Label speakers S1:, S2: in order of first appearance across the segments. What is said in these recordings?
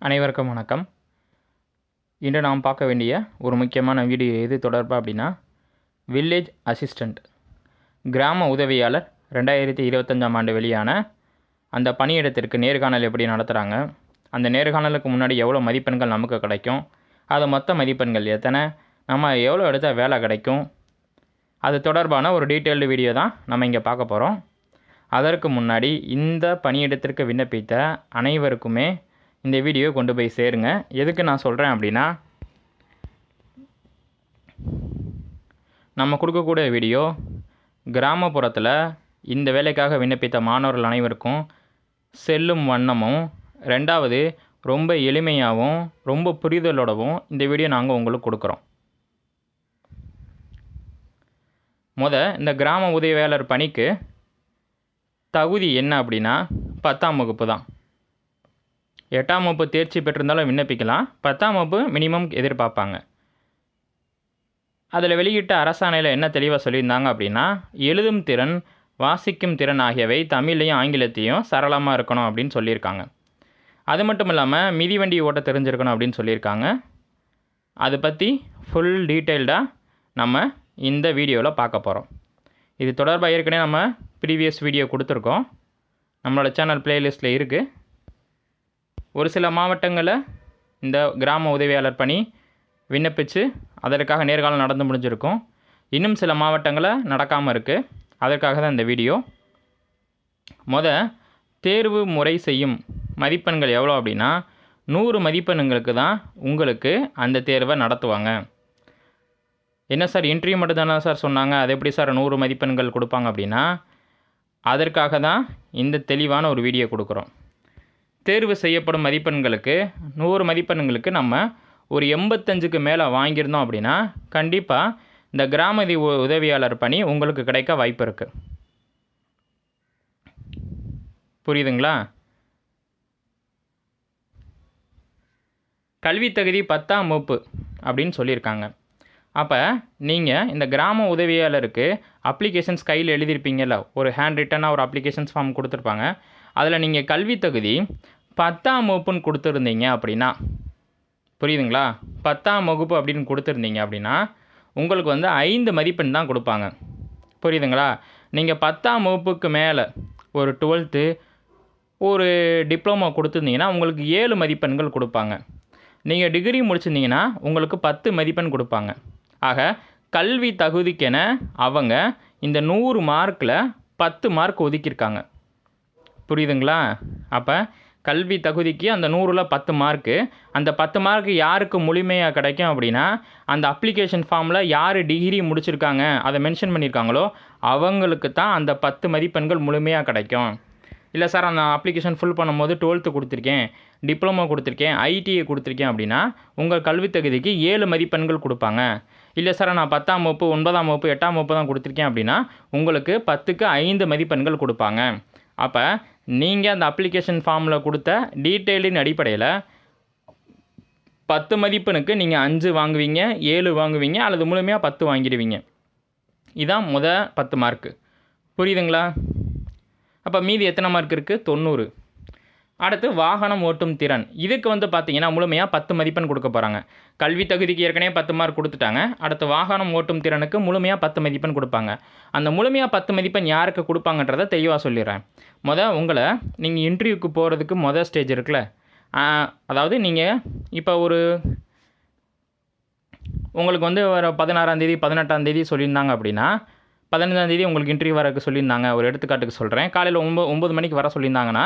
S1: அனைவருக்கும் வணக்கம். இன்று நாம் பார்க்க வேண்டிய ஒரு முக்கியமான வீடியோ எது தொடர்பாக அப்படின்னா வில்லேஜ் அசிஸ்டண்ட் கிராம உதவியாளர் ரெண்டாயிரத்தி இருபத்தஞ்சாம் ஆண்டு வெளியான அந்த பணியிடத்திற்கு நேர்காணல் எப்படி நடத்துகிறாங்க அந்த நேர்காணலுக்கு முன்னாடி எவ்வளோ மதிப்பெண்கள் நமக்கு கிடைக்கும் அது மொத்த மதிப்பெண்கள் எத்தனை நம்ம எவ்வளோ எடுத்தால் வேலை கிடைக்கும் அது தொடர்பான ஒரு டீட்டெயில்டு வீடியோ தான் நம்ம இங்கே பார்க்க போகிறோம் அதற்கு முன்னாடி இந்த பணியிடத்திற்கு விண்ணப்பித்த அனைவருக்குமே இந்த வீடியோ கொண்டு போய் சேருங்க. எதுக்கு நான் சொல்கிறேன் அப்படின்னா நம்ம கொடுக்கக்கூடிய வீடியோ கிராமப்புறத்தில் இந்த வேலைக்காக விண்ணப்பித்த மாணவர்கள் அனைவருக்கும் செல்லும் வண்ணமும் ரெண்டாவது ரொம்ப எளிமையாகவும் ரொம்ப புரிதலோடவும் இந்த வீடியோ நாங்கள் உங்களுக்கு கொடுக்குறோம். முத இந்த கிராம உதவியாளர் பணிக்கு தகுதி என்ன அப்படின்னா பத்தாம் வகுப்பு தான். எட்டாம் வகுப்பு தேர்ச்சி பெற்றிருந்தாலும் விண்ணப்பிக்கலாம். பத்தாம் வகுப்பு மினிமம் எதிர்பார்ப்பாங்க. அதில் வெளியிட்ட அரசாணையில் என்ன தெளிவாக சொல்லியிருந்தாங்க அப்படின்னா எழுதும் திறன் வாசிக்கும் திறன் ஆகியவை தமிழ்லையும் ஆங்கிலத்தையும் சரளமாக இருக்கணும் அப்படின்னு சொல்லியிருக்காங்க. அது மட்டும் இல்லாமல் மிதிவண்டி ஓட்ட தெரிஞ்சிருக்கணும் அப்படின்னு சொல்லியிருக்காங்க. அதை பற்றி ஃபுல் டீட்டெயில்டாக நம்ம இந்த வீடியோவில் பார்க்க போகிறோம் இது தொடர்பாக ஏற்கனவே நம்ம ப்ரீவியஸ் வீடியோ கொடுத்துருக்கோம். நம்மளோட சேனல் ப்ளேலிஸ்ட்டில் இருக்குது ஒரு சில மாவட்டங்களில் இந்த கிராம உதவியாளர் பணி விண்ணப்பித்து அதற்காக நேர்காலம் நடந்து முடிஞ்சிருக்கும். இன்னும் சில மாவட்டங்களில் நடக்காமல் இருக்குது அதற்காக தான் இந்த வீடியோ. முத தேர்வு முறை செய்யும் மதிப்பெண்கள் எவ்வளோ அப்படின்னா நூறு மதிப்பெண்களுக்கு தான் உங்களுக்கு அந்த தேர்வை நடத்துவாங்க. என்ன சார் இன்டர்வியூ மட்டும் தானே சார் சொன்னாங்க? அது எப்படி சார் நூறு மதிப்பெண்கள் கொடுப்பாங்க அப்படின்னா அதற்காக தான் இந்த தெளிவான ஒரு வீடியோ கொடுக்குறோம். தேர்வு செய்யப்படும் மதிப்பெண்களுக்கு நூறு மதிப்பெண்களுக்கு நம்ம ஒரு எண்பத்தஞ்சுக்கு மேலே வாங்கியிருந்தோம் அப்படின்னா கண்டிப்பாக இந்த கிராமதி உ- உதவியாளர் பணி உங்களுக்கு கிடைக்க வாய்ப்பு இருக்குது புரியுதுங்களா? கல்வி தகுதி பத்தாம் வகுப்பு அப்படின்னு சொல்லியிருக்காங்க. அப்போ நீங்கள் இந்த கிராம உதவியாளருக்கு அப்ளிகேஷன்ஸ் கையில் எழுதியிருப்பீங்கல்ல ஒரு ஹேண்ட் ரிட்டனாக ஒரு அப்ளிகேஷன்ஸ் ஃபார்ம் கொடுத்துருப்பாங்க. அதில் நீங்கள் கல்வி தகுதி பத்தாம் வகுப்புன்னு கொடுத்துருந்தீங்க அப்படின்னா புரியுதுங்களா? பத்தாம் வகுப்பு அப்படின்னு கொடுத்துருந்தீங்க அப்படின்னா உங்களுக்கு வந்து ஐந்து மதிப்பெண் தான் கொடுப்பாங்க. புரியுதுங்களா? நீங்கள் பத்தாம் வகுப்புக்கு மேலே ஒரு டுவெல்த்து ஒரு டிப்ளமோ கொடுத்துருந்தீங்கன்னா உங்களுக்கு ஏழு மதிப்பெண்கள் கொடுப்பாங்க. நீங்கள் டிகிரி முடிச்சிருந்தீங்கன்னா உங்களுக்கு பத்து மதிப்பெண் கொடுப்பாங்க. ஆக கல்வி தகுதிக்கென அவங்க இந்த நூறு மார்க்கில் பத்து மார்க் ஒதுக்கியிருக்காங்க. புரியுதுங்களா? அப்போ கல்வி தகுதிக்கு அந்த நூறில் பத்து மார்க்கு அந்த பத்து மார்க்கு யாருக்கு முழுமையாக கிடைக்கும் அப்படின்னா அந்த அப்ளிகேஷன் ஃபார்மில் யார் டிகிரி முடிச்சிருக்காங்க அதை மென்ஷன் பண்ணியிருக்காங்களோ அவங்களுக்கு தான் அந்த பத்து மதிப்பெண்கள் முழுமையாக கிடைக்கும். இல்லை சார் அந்த அப்ளிகேஷன் ஃபில் பண்ணும்போது டுவெல்த்து கொடுத்துருக்கேன் டிப்ளமோ கொடுத்துருக்கேன் ஐடிஐ கொடுத்துருக்கேன் அப்படின்னா உங்கள் கல்வி தகுதிக்கு ஏழு மதிப்பெண்கள் கொடுப்பாங்க. இல்லை சார் நான் பத்தாம் வகுப்பு ஒன்பதாம் வகுப்பு எட்டாம் வகுப்பு தான் கொடுத்துருக்கேன் அப்படின்னா உங்களுக்கு பத்துக்கு ஐந்து மதிப்பெண்கள் கொடுப்பாங்க. அப்போ நீங்கள் அந்த அப்ளிகேஷன் ஃபார்மில் கொடுத்த டீட்டெயிலின் அடிப்படையில் பத்து மதிப்பெனுக்கு நீங்கள் அஞ்சு வாங்குவீங்க ஏழு வாங்குவீங்க அல்லது முழுமையாக பத்து வாங்கிடுவீங்க. இதான் முத பத்து மார்க்கு புரியுதுங்களா? அப்போ மீதி எத்தனை மார்க் இருக்குது தொண்ணூறு. அடுத்து வாகனம் ஓட்டும் திறன். இதுக்கு வந்து பார்த்தீங்கன்னா முழுமையாக பத்து மதிப்பெண் கொடுக்க போகிறாங்க கல்வி தகுதிக்கு ஏற்கனவே பத்து மார்க் கொடுத்துட்டாங்க. அடுத்து வாகனம் ஓட்டும் திறனுக்கு முழுமையாக பத்து மதிப்பெண் கொடுப்பாங்க. அந்த முழுமையாக பத்து மதிப்பெண் யாருக்கு கொடுப்பாங்கன்றத தெளிவாக சொல்லிடுறேன். முத உங்களை நீங்கள் இன்டர்வியூக்கு போகிறதுக்கு மொதல் ஸ்டேஜ் இருக்குல்ல. அதாவது நீங்கள் இப்போ ஒரு உங்களுக்கு வந்து ஒரு பதினாறாந்தேதி பதினெட்டாந்தேதி பதினெட்டாம் தேதி சொல்லியிருந்தாங்க அப்படின்னா பதினஞ்சாந்தேதி உங்களுக்கு இன்டர்வியூ வரக்கு சொல்லியிருந்தாங்க. ஒரு எடுத்துக்காட்டுக்கு சொல்கிறேன் காலையில் ஒம்பது ஒம்பது மணிக்கு வர சொல்லியிருந்தாங்கன்னா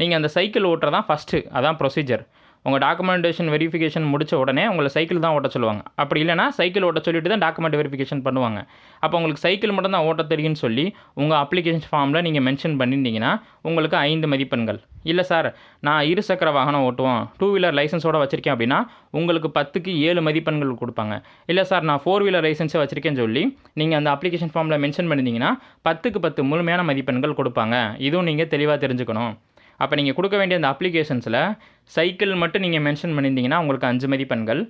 S1: நீங்கள் அந்த சைக்கிள் ஓட்டுறதான் ஃபஸ்ட்டு அதான் ப்ரொசீஜர் உங்கள் டாக்குமெண்டேஷன் வெரிஃபிகேஷன் முடித்த உடனே உங்களை சைக்கிள் தான் ஓட்ட சொல்லுவாங்க. அப்படி இல்லைனா சைக்கிள் ஓட்ட சொல்லிட்டு தான் டாக்குமெண்ட் வெரிஃபிகேஷன் பண்ணுவாங்க. அப்போ உங்களுக்கு சைக்கிள் மட்டும் தான் ஓட்ட தெரியும்னு சொல்லி உங்கள் அப்ளிகேஷன் ஃபார்மில் நீங்கள் மென்ஷன் பண்ணியிருந்தீங்கன்னா உங்களுக்கு ஐந்து மதிப்பெண்கள். இல்லை சார் நான் இருசக்கர வாகனம் ஓட்டுவோம் டூ வீலர் லைசன்ஸோடு வச்சுருக்கேன் அப்படின்னா உங்களுக்கு பத்துக்கு ஏழு மதிப்பெண்கள் கொடுப்பாங்க. இல்லை சார் நான் ஃபோர் வீலர் லைசன்ஸை வச்சுருக்கேன்னு சொல்லி நீங்கள் அந்த அப்ளிகேஷன் ஃபார்மில் மென்ஷன் பண்ணியிருந்தீங்கன்னா பத்துக்கு பத்து முழுமையான மதிப்பெண்கள் கொடுப்பாங்க. இதுவும் நீங்கள் தெளிவாக தெரிஞ்சுக்கணும். அப்போ நீங்கள் கொடுக்க வேண்டிய அந்த அப்ளிகேஷன்ஸில் சைக்கிள் மட்டும் நீங்கள் மென்ஷன் பண்ணியிருந்தீங்கன்னா உங்களுக்கு அஞ்சு மதிப்பெண்கள்.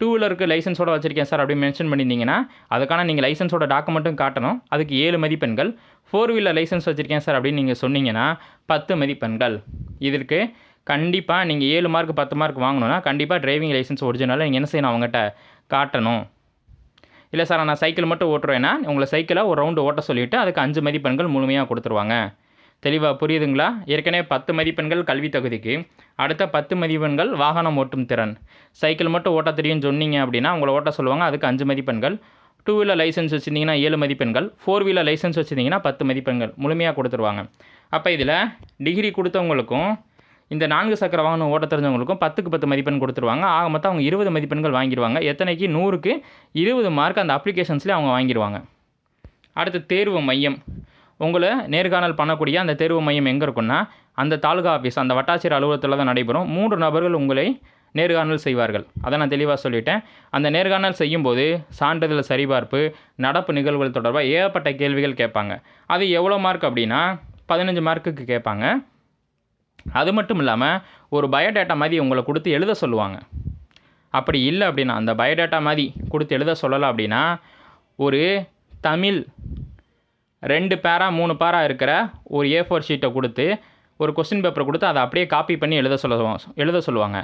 S1: டூ வீலருக்கு லைசன்ஸோட வச்சுருக்கேன் சார் அப்படி மென்ஷன் பண்ணியிருந்தீங்கன்னா அதுக்கான நீங்கள் லைசன்ஸோட டாக்குமெண்ட்டும் காட்டணும். அதுக்கு ஏழு மதிப்பெண்கள். ஃபோர் வீலர் லைசன்ஸ் வச்சுருக்கேன் சார் அப்படின்னு நீங்கள் சொன்னீங்கன்னா பத்து மதிப்பெண்கள். இதற்கு கண்டிப்பாக நீங்கள் ஏழு மார்க் பத்து மார்க் வாங்கணும்னா கண்டிப்பாக டிரைவிங் லைசன்ஸ் ஒரிஜினலாக நீங்கள் என்ன செய்யணும் அவங்ககிட்ட காட்டணும். இல்லை சார் நான் சைக்கிள் மட்டும் ஓட்டுறேன்னா உங்களை சைக்கிளை ஒரு ரவுண்டு ஓட்ட சொல்லிவிட்டு அதுக்கு அஞ்சு மதிப்பெண்கள் முழுமையாக கொடுத்துருவாங்க. தெளிவாக புரியுதுங்களா? ஏற்கனவே பத்து மதிப்பெண்கள் கல்வி தகுதிக்கு அடுத்த பத்து மதிப்பெண்கள் வாகனம் ஓட்டும் திறன். சைக்கிள் மட்டும் ஓட்ட தெரியும்னு சொன்னீங்க அப்படின்னா உங்களை ஓட்ட சொல்லுவாங்க அதுக்கு அஞ்சு மதிப்பெண்கள். டூ வீலர் லைசன்ஸ் வச்சுருந்தீங்கன்னா ஏழு மதிப்பெண்கள். ஃபோர் வீலர் லைசன்ஸ் வச்சுருந்தீங்கன்னா பத்து மதிப்பெண்கள். முழுமையாக கொடுத்துருவாங்க. அப்போ இதில் டிகிரி கொடுத்தவங்களுக்கும் இந்த நான்கு சக்கர வாகனம் ஓட்ட தெரிஞ்சவங்களுக்கும் பத்துக்கு பத்து மதிப்பெண் கொடுத்துருவாங்க. ஆக மொத்தம் அவங்க இருபது மதிப்பெண்கள் வாங்கிடுவாங்க எத்தனைக்கு? நூறுக்கு இருபது மார்க் அந்த அப்ளிகேஷன்ஸ்லேயே அவங்க வாங்கிடுவாங்க அடுத்து தேர்வு மையம். உங்களை நேர்காணல் பண்ணக்கூடிய அந்த தேர்வு மையம் எங்கே இருக்குன்னா அந்த தாலுகா ஆஃபீஸ் அந்த வட்டாட்சியர் அலுவலகத்தில் தான் நடைபெறும். மூன்று நபர்கள் உங்களை நேர்காணல் செய்வார்கள். அதை நான் தெளிவாக சொல்லிட்டேன். அந்த நேர்காணல் செய்யும்போது சான்றிதழ் சரிபார்ப்பு நடப்பு நிகழ்வுகள் தொடர்பாக ஏகப்பட்ட கேள்விகள் கேட்பாங்க. அது எவ்வளோ மார்க் அப்படின்னா பதினஞ்சு மார்க்குக்கு கேட்பாங்க. அது மட்டும் இல்லாமல் ஒரு பயோடேட்டா மாதிரி உங்களை கொடுத்து எழுத சொல்லுவாங்க. அப்படி இல்லை அப்படின்னா அந்த பயோடேட்டா மாதிரி கொடுத்து எழுத சொல்லலை அப்படின்னா ஒரு தமிழ் ரெண்டு பேரா மூணு பேரா இருக்கிற ஒரு ஏ ஃபோர் ஷீட்டை கொடுத்து ஒரு கொஸ்டின் பேப்பரை கொடுத்து அதை அப்படியே காப்பி பண்ணி எழுத சொல்லுவாங்க எழுத சொல்லுவாங்க.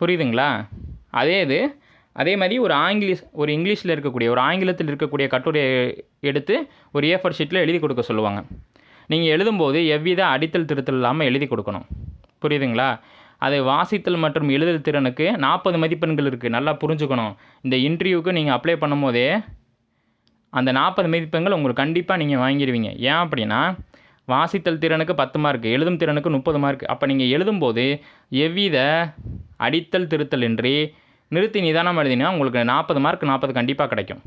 S1: புரியுதுங்களா? அதே இது அதே மாதிரி ஒரு ஆங்கிலீஷ் ஒரு இங்கிலீஷில் இருக்கக்கூடிய ஒரு ஆங்கிலத்தில் இருக்கக்கூடிய கட்டுரையை எடுத்து ஒரு ஏ ஃபோர் ஷீட்டில் எழுதி கொடுக்க சொல்லுவாங்க. நீங்கள் எழுதும்போது எவ்வித அடித்தல் திருத்தல் இல்லாமல் எழுதி கொடுக்கணும். புரியுதுங்களா? அது வாசித்தல் மற்றும் எழுதல் திறனுக்கு நாற்பது மதிப்பெண்கள் இருக்குது நல்லா புரிஞ்சுக்கணும். இந்த இன்டர்வியூக்கு நீங்கள் அப்ளை பண்ணும்போதே அந்த நாற்பது மதிப்பெண்கள் உங்களுக்கு கண்டிப்பாக நீங்கள் வாங்கிடுவீங்க ஏன் அப்படின்னா வாசித்தல் திறனுக்கு பத்து மார்க் எழுதும் திறனுக்கு முப்பது மார்க் அப்போ நீங்கள் எழுதும்போது எவ்வித அடித்தல் திருத்தல் இன்றி நிறுத்தி நிதானம் எழுதினா உங்களுக்கு நாற்பது மார்க் நாற்பது கண்டிப்பாக கிடைக்கும்.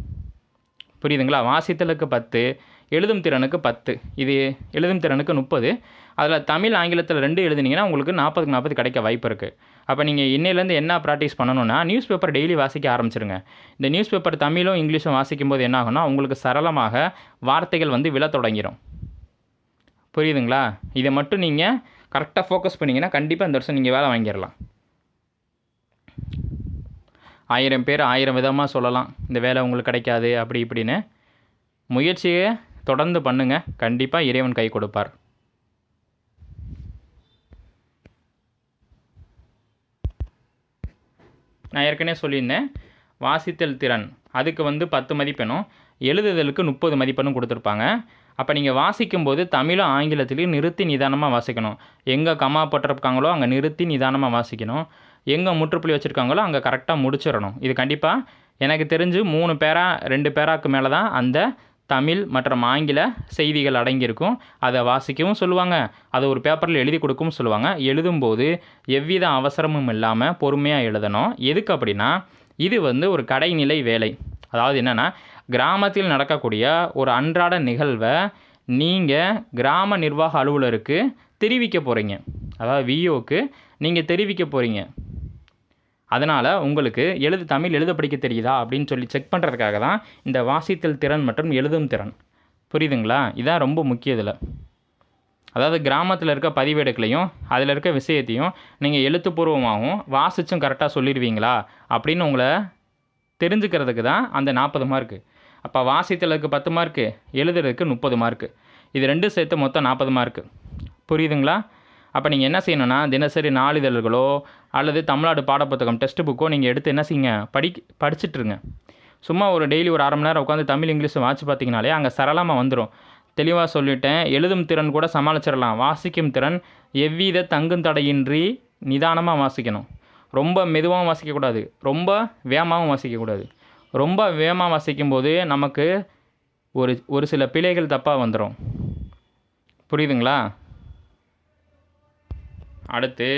S1: புரியுதுங்களா? வாசித்தலுக்கு பத்து எழுதும் திறனுக்கு பத்து. இது எழுதும் திறனுக்கு முப்பது அதில் தமிழ் ஆங்கிலத்தில் ரெண்டு எழுதுனீங்கன்னா உங்களுக்கு நாற்பதுக்கு நாற்பது கிடைக்க வாய்ப்பு இருக்குது அப்போ நீங்கள் இன்னையிலேருந்து என்ன ப்ராக்டிஸ் பண்ணணும்னா நியூஸ் பேப்பர் டெய்லி வாசிக்க ஆரம்பிச்சிருங்க. இந்த நியூஸ் பேப்பர் தமிழும் இங்கிலீஷும் வாசிக்கும் போது என்ன ஆகும்னா உங்களுக்கு சரளமாக வார்த்தைகள் வந்து விழ தொடங்கிடும் புரியுதுங்களா? இதை மட்டும் நீங்கள் கரெக்டாக ஃபோக்கஸ் பண்ணிங்கன்னா கண்டிப்பாக இந்த வருஷம் நீங்கள் வேலை வாங்கிடலாம். ஆயிரம் பேர் ஆயிரம் விதமாக சொல்லலாம். இந்த வேலை உங்களுக்கு கிடைக்காது அப்படி இப்படின்னு. முயற்சியை தொடர்ந்து பண்ணுங்கள் கண்டிப்பாக இறைவன் கை கொடுப்பார். நான் ஏற்கனவே சொல்லியிருந்தேன். வாசித்தல் திறன். அதுக்கு வந்து பத்து மதிப்பெண்ணும் எழுதுதலுக்கு முப்பது மதிப்பெண்ணும் கொடுத்துருப்பாங்க. அப்போ நீங்கள் வாசிக்கும்போது தமிழும் ஆங்கிலத்திலையும் நிறுத்தி நிதானமாக வாசிக்கணும். எங்கே கம்மா போட்டிருக்காங்களோ அங்கே நிறுத்தி நிதானமாக வாசிக்கணும். எங்கே முற்றுப்புள்ளி வச்சுருக்காங்களோ அங்கே கரெக்டாக முடிச்சிடணும். இது கண்டிப்பாக எனக்கு தெரிஞ்சு மூணு பேரா ரெண்டு பேராக்கு மேலே தான் அந்த தமிழ் மற்றும் ஆங்கில செய்திகள் அடங்கியிருக்கும். அதை வாசிக்கவும் சொல்லுவாங்க. அதை ஒரு பேப்பரில் எழுதி கொடுக்கவும் சொல்லுவாங்க. எழுதும்போது எவ்வித அவசரமும் இல்லாமல் பொறுமையாக எழுதணும். எதுக்கு அப்படின்னா இது வந்து ஒரு கடைநிலை வேலை. அதாவது என்னென்னா கிராமத்தில் நடக்கக்கூடிய ஒரு அன்றாட நிகழ்வை நீங்கள் கிராம நிர்வாக அலுவலருக்கு தெரிவிக்க போகிறீங்க அதாவது விஓக்கு நீங்கள் தெரிவிக்க போகிறீங்க அதனால் உங்களுக்கு எழுது தமிழ் எழுத படிக்க தெரியுதா அப்படின்னு சொல்லி செக் பண்ணுறதுக்காக தான் இந்த வாசித்தல் திறன் மற்றும் எழுதும் திறன். புரியுதுங்களா? இதான் ரொம்ப முக்கிய இதில். அதாவது கிராமத்தில் இருக்க பதிவேடுகளையும் அதில் இருக்க விஷயத்தையும் நீங்கள் எழுத்துப்பூர்வமாகவும் வாசிச்சும் கரெக்டாக சொல்லிடுவீங்களா? அப்படின்னு உங்களை தெரிஞ்சுக்கிறதுக்கு தான் அந்த நாற்பது மார்க்கு அப்போ வாசித்தலுக்கு பத்து மார்க்கு எழுதுறதுக்கு முப்பது மார்க்கு இது ரெண்டும் சேர்த்து மொத்தம் நாற்பது மார்க்கு புரியுதுங்களா? அப்போ நீங்கள் என்ன செய்யணும்னா தினசரி நாளிதழ்களோ அல்லது தமிழ்நாடு பாடப்புத்தகம் டெக்ஸ்ட் புக்கோ நீங்கள் எடுத்து என்ன செய்யுங்க? படி படிச்சுட்ருங்க சும்மா ஒரு டெய்லி ஒரு அரை மணி நேரம் உட்காந்து தமிழ் இங்கிலீஷ் வாட்ச் பார்த்தீங்கனாலே அங்கே சரளமாக வந்துடும் தெளிவாக சொல்லிட்டேன். எழுதும் திறன் கூட சமாளிச்சிடலாம். வாசிக்கும் திறன் எவ்வித தங்கும் தடையின்றி நிதானமாக வாசிக்கணும். ரொம்ப மெதுவாகவும் வாசிக்கக்கூடாது. ரொம்ப வேகமாகவும் வாசிக்கக்கூடாது. ரொம்ப வேகமாக வாசிக்கும்போது நமக்கு ஒரு ஒரு சில பிழைகள் தப்பாக வந்துடும் புரியுதுங்களா? அடுத்து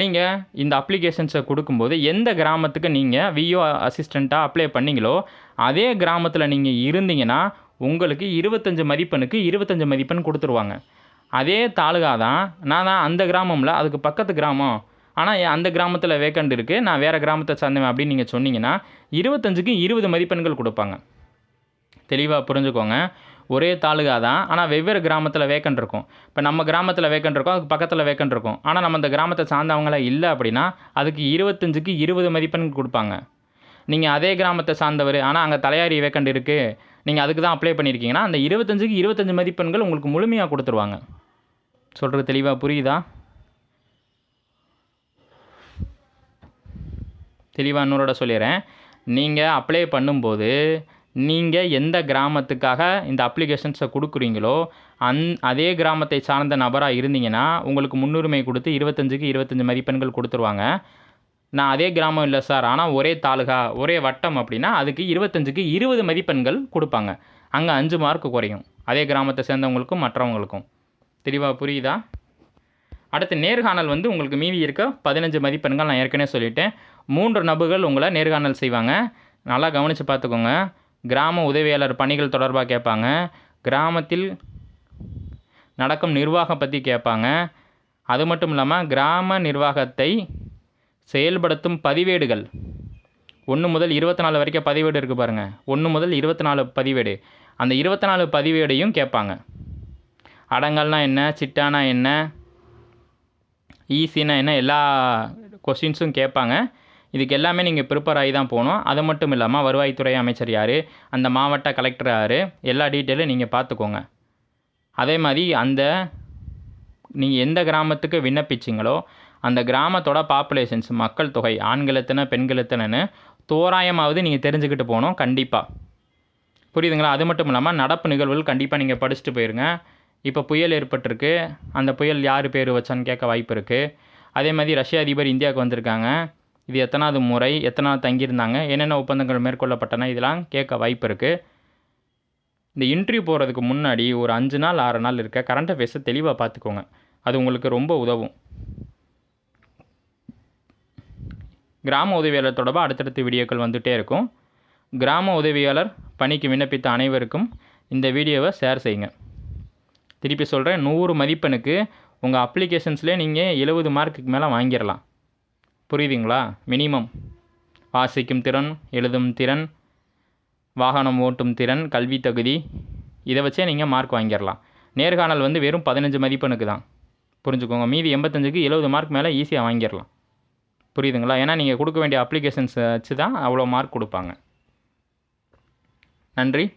S1: நீங்கள் இந்த அப்ளிகேஷன்ஸை கொடுக்கும்போது எந்த கிராமத்துக்கு நீங்கள் விஓ அசிஸ்டண்ட்டாக அப்ளை பண்ணீங்களோ அதே கிராமத்தில் நீங்கள் இருந்தீங்கன்னா உங்களுக்கு இருபத்தஞ்சு மதிப்பெண்ணுக்கு இருபத்தஞ்சு மதிப்பெண் கொடுத்துருவாங்க. அதே தாலுகா தான் நான் தான் அந்த கிராமம்ல அதுக்கு பக்கத்து கிராமம். ஆனால் அந்த கிராமத்தில் வேக்கண்ட் இருக்குது நான் வேறு கிராமத்தை சார்ந்தவன் அப்படின்னு நீங்கள் சொன்னீங்கன்னா இருபத்தஞ்சுக்கு இருபது மதிப்பெண்கள் கொடுப்பாங்க. தெளிவாக புரிஞ்சுக்கோங்க. ஒரே தாலுகா தான். ஆனால் வெவ்வேறு கிராமத்தில் வேக்கண்ட் இருக்கும். இப்போ நம்ம கிராமத்தில் வேக்கண்ட் இருக்கும் அதுக்கு பக்கத்தில் வேக்கண்ட் இருக்கும். ஆனால் நம்ம அந்த கிராமத்தை சார்ந்தவங்களாம் இல்லை அப்படின்னா அதுக்கு இருபத்தஞ்சுக்கு இருபது மதிப்பெண் கொடுப்பாங்க. நீங்கள் அதே கிராமத்தை சார்ந்தவர் ஆனால் அங்கே தலையாரி வேக்கண்ட் இருக்குது நீங்கள் அதுக்கு தான் அப்ளை பண்ணியிருக்கீங்கன்னா அந்த இருபத்தஞ்சுக்கு இருபத்தஞ்சு மதிப்பெண்கள் உங்களுக்கு முழுமையாக கொடுத்துருவாங்க. சொல்கிறது தெளிவாக புரியுதா? தெளிவாக இன்னொரு சொல்லிடுறேன். நீங்கள் அப்ளை பண்ணும்போது நீங்கள் எந்த கிராமத்துக்காக இந்த அப்ளிகேஷன்ஸை கொடுக்குறீங்களோ அந் அதே கிராமத்தை சார்ந்த நபராக இருந்தீங்கன்னா உங்களுக்கு முன்னுரிமை கொடுத்து இருபத்தஞ்சுக்கு இருபத்தஞ்சி மதிப்பெண்கள் கொடுத்துருவாங்க. நான் அதே கிராமம் இல்லை சார். ஆனால் ஒரே தாலுகா ஒரே வட்டம் அப்படின்னா அதுக்கு இருபத்தஞ்சுக்கு இருபது மதிப்பெண்கள் கொடுப்பாங்க. அங்கே அஞ்சு மார்க் குறையும். அதே கிராமத்தை சேர்ந்தவங்களுக்கும் மற்றவங்களுக்கும். தெளிவாக புரியுதா? அடுத்து நேர்காணல் வந்து உங்களுக்கு மீதி இருக்க பதினஞ்சு மதிப்பெண்கள் நான் ஏற்கனவே சொல்லிட்டேன். மூன்று நபர்கள் உங்களை நேர்காணல் செய்வாங்க. நல்லா கவனித்து பார்த்துக்கோங்க. கிராம உதவியாளர் பணிகள் தொடர்பாக கேட்பாங்க. கிராமத்தில் நடக்கும் நிர்வாகம் பற்றி கேட்பாங்க. அது மட்டும் இல்லாமல் கிராம நிர்வாகத்தை செயல்படுத்தும் பதிவேடுகள். ஒன்று முதல் இருபத்தி நாலு வரைக்கும் பதிவேடு இருக்குது பாருங்கள் ஒன்று முதல் இருபத்தி நாலு பதிவேடு. அந்த இருபத்தி நாலு பதிவேடையும் கேட்பாங்க. அடங்கல்னா என்ன சிட்டானா என்ன ஈஸினா என்ன எல்லா கொஸ்டின்ஸும் கேட்பாங்க. இதுக்கு எல்லாமே நீங்கள் ப்ரிப்பேர் ஆகி தான் போகணும். அது மட்டும் இல்லாமல் வருவாய்த்துறை அமைச்சர் யார் அந்த மாவட்ட கலெக்டர் யார் எல்லா டீட்டெயிலும் நீங்கள் பார்த்துக்கோங்க. அதே மாதிரி அந்த நீங்கள் எந்த கிராமத்துக்கு விண்ணப்பிச்சிங்களோ அந்த கிராமத்தோட பாப்புலேஷன்ஸ் மக்கள் தொகை ஆண்கள் எத்தனை பெண்கள் எத்தனைன்னு தோராயமாவது நீங்கள் தெரிஞ்சுக்கிட்டு போகணும் கண்டிப்பாக புரியுதுங்களா? அது மட்டும் இல்லாமல் நடப்பு நிகழ்வுகள் கண்டிப்பாக நீங்கள் படிச்சுட்டு போயிருங்க. இப்போ புயல் ஏற்பட்டிருக்கு. அந்த புயல் யார் பேர் வச்சான்னு கேட்க வாய்ப்பு இருக்குது அதே மாதிரி ரஷ்ய அதிபர் இந்தியாவுக்கு வந்திருக்காங்க. இது எத்தனாவது முறை எத்தனாவது தங்கியிருந்தாங்க என்னென்ன ஒப்பந்தங்கள் மேற்கொள்ளப்பட்டன இதெல்லாம் கேட்க வாய்ப்பு இருக்குது இந்த இன்டர்வியூ போகிறதுக்கு முன்னாடி ஒரு அஞ்சு நாள் ஆறு நாள் இருக்க கரண்ட் அஃபேர்ஸை தெளிவாக பார்த்துக்கோங்க அது உங்களுக்கு ரொம்ப உதவும். கிராம உதவியாளர் தொடர்பாக அடுத்தடுத்த வீடியோக்கள் வந்துகிட்டே இருக்கும். கிராம உதவியாளர் பணிக்கு விண்ணப்பித்த அனைவருக்கும் இந்த வீடியோவை ஷேர் செய்யுங்க. திருப்பி சொல்கிறேன் நூறு மதிப்பெண்ணுக்கு உங்கள் அப்ளிகேஷன்ஸ்லேயே நீங்கள் எழுபது மார்க்குக்கு மேலே வாங்கிடலாம் புரியுதுங்களா? மினிமம் வாசிக்கும் திறன் எழுதும் திறன் வாகனம் ஓட்டும் திறன் கல்வி தகுதி. இதை வச்சே நீங்கள் மார்க் வாங்கிடலாம். நேர்காணல் வந்து வெறும் பதினஞ்சு மதிப்பெண்ணுக்கு தான். புரிஞ்சுக்கோங்க. மீதி எண்பத்தஞ்சுக்கு எழுபது மார்க் மேலே ஈஸியாக வாங்கிடலாம். புரியுதுங்களா? ஏன்னா நீங்கள் கொடுக்க வேண்டிய அப்ளிகேஷன்ஸ் வச்சு தான் அவ்வளோ மார்க் கொடுப்பாங்க. நன்றி.